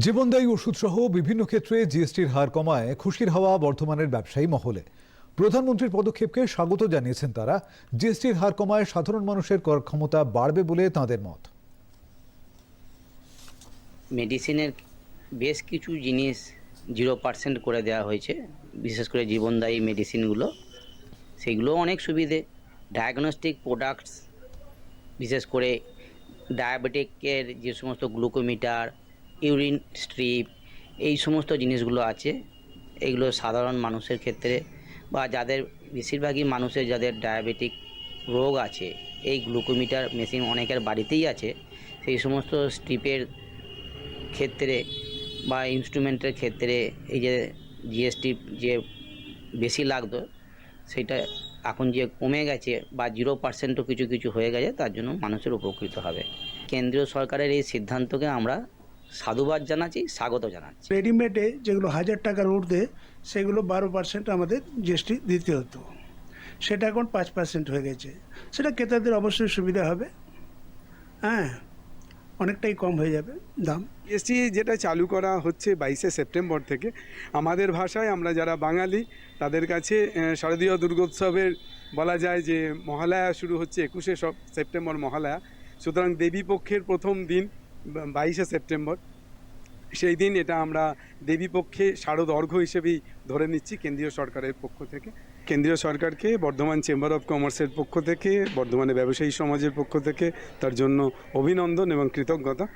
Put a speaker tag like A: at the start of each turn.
A: জীবনদায়ী ওষুধ সহ বিভিন্ন ক্ষেত্রে জিএসটির হার কমায় খুশির হাওয়া বর্ধমানের ব্যবসায়ী মহলে। প্রধানমন্ত্রীর পদক্ষেপকে স্বাগত জানিয়েছেন তারা। জিএসটির হার কমায় সাধারণ মানুষের কর ক্ষমতা বাড়বে বলে তাঁদের মত।
B: মেডিসিনের বেশ কিছু জিনিস জিরো পার্সেন্ট করে দেওয়া হয়েছে, বিশেষ করে জীবনদায়ী মেডিসিনগুলো। সেগুলো অনেক সুবিধে। ডায়াগনস্টিক প্রোডাক্টস, বিশেষ করে ডায়াবেটিকের যে সমস্ত গ্লুকোমিটার ইউরিন, স্ট্রিপ, এই সমস্ত জিনিসগুলো আছে। এগুলো সাধারণ মানুষের ক্ষেত্রে বা যাদের বেশিরভাগই মানুষের যাদের ডায়াবেটিক রোগ আছে, এই গ্লুকোমিটার মেশিন অনেকের বাড়িতেই আছে। সেই সমস্ত স্ট্রিপের ক্ষেত্রে বা ইনস্ট্রুমেন্টের ক্ষেত্রে এই যে জিএসটি যে বেশি লাগতো, সেটা এখন যে কমে গেছে বা জিরো পার্সেন্টও কিছু কিছু হয়ে গেছে, তার জন্য মানুষের উপকৃত হবে। কেন্দ্রীয় সরকারের এই সিদ্ধান্তকে আমরা সাধুবাদ জানাচ্ছি স্বাগত জানাচ্ছি।
C: রেডিমেডে যেগুলো হাজার টাকার ঊর্ধ্বে সেগুলো বারো পার্সেন্ট আমাদের জিএসটি দিতে হতো। সেটা এখন পাঁচ পার্সেন্ট হয়ে গেছে। সেটা ক্রেতাদের অবশ্যই সুবিধা হবে। হ্যাঁ অনেকটাই কম হয়ে যাবে দাম।
D: জিএসটি যেটা চালু করা হচ্ছে বাইশে সেপ্টেম্বর থেকে আমাদের ভাষায় আমরা যারা বাঙালি তাদের কাছে শারদীয় দুর্গোৎসবের বলা যায় যে মহালয়া শুরু হচ্ছে একুশে সব সেপ্টেম্বর মহালয়া। সুতরাং দেবী পক্ষের প্রথম দিন বাইশে সেপ্টেম্বর। সেই দিন এটা আমরা দেবীপক্ষে শারদ অর্ঘ্য হিসেবেই ধরে নিচ্ছি কেন্দ্রীয় সরকারের পক্ষ থেকে। কেন্দ্রীয় সরকারকে বর্ধমান চেম্বার অফ কমার্সের পক্ষ থেকে বর্ধমানে ব্যবসায়ী সমাজের পক্ষ থেকে তার জন্য অভিনন্দন এবং কৃতজ্ঞতা।